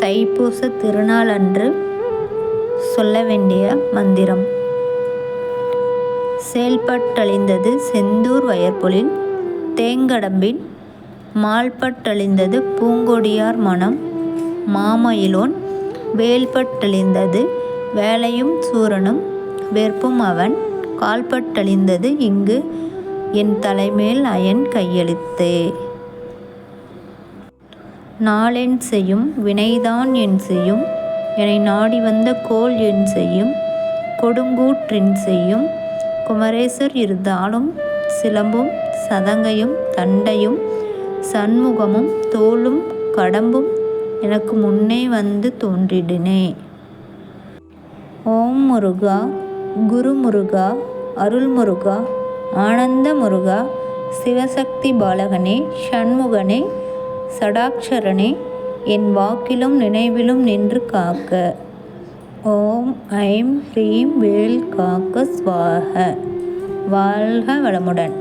தைப்பூச திருநாள் அன்று சொல்ல வேண்டிய மந்திரம் செயல்பட்டழிந்தது செந்தூர் வயற்புலில் தேங்கடம்பின் மால்பட்டழிந்தது பூங்கொடியார் மனம் மாமயிலோன் வேல்பட்டழிந்தது வேலையும் சூரனும் வெறுப்பும் அவன் கால்பட்டழிந்தது இங்கு என் தலைமேல் அயன் கையெழுத்தே. நாளென் செய்யும் வினைதான் என் செய்யும். என்னை நாடி வந்த கோள் என் செய்யும். கொடுங்கூற்றின் செய்யும். குமரேசர் இருந்தாலும் சிலம்பும் சதங்கையும் தண்டையும் சண்முகமும் தோளும் கடம்பும் எனக்கு முன்னே வந்து தோன்றிடினே. ஓம் முருகா குரு முருகா அருள் முருகா ஆனந்த முருகா சிவசக்தி பாலகனே ஷண்முகனே சடாக்ஷரனே என் வாக்கிலும் நினைவிலும் நின்று காக்க. ஓம் ஐம் ஹ்ரீம் வேல் காக்க ஸ்வாஹ. வாழ்க வளமுடன்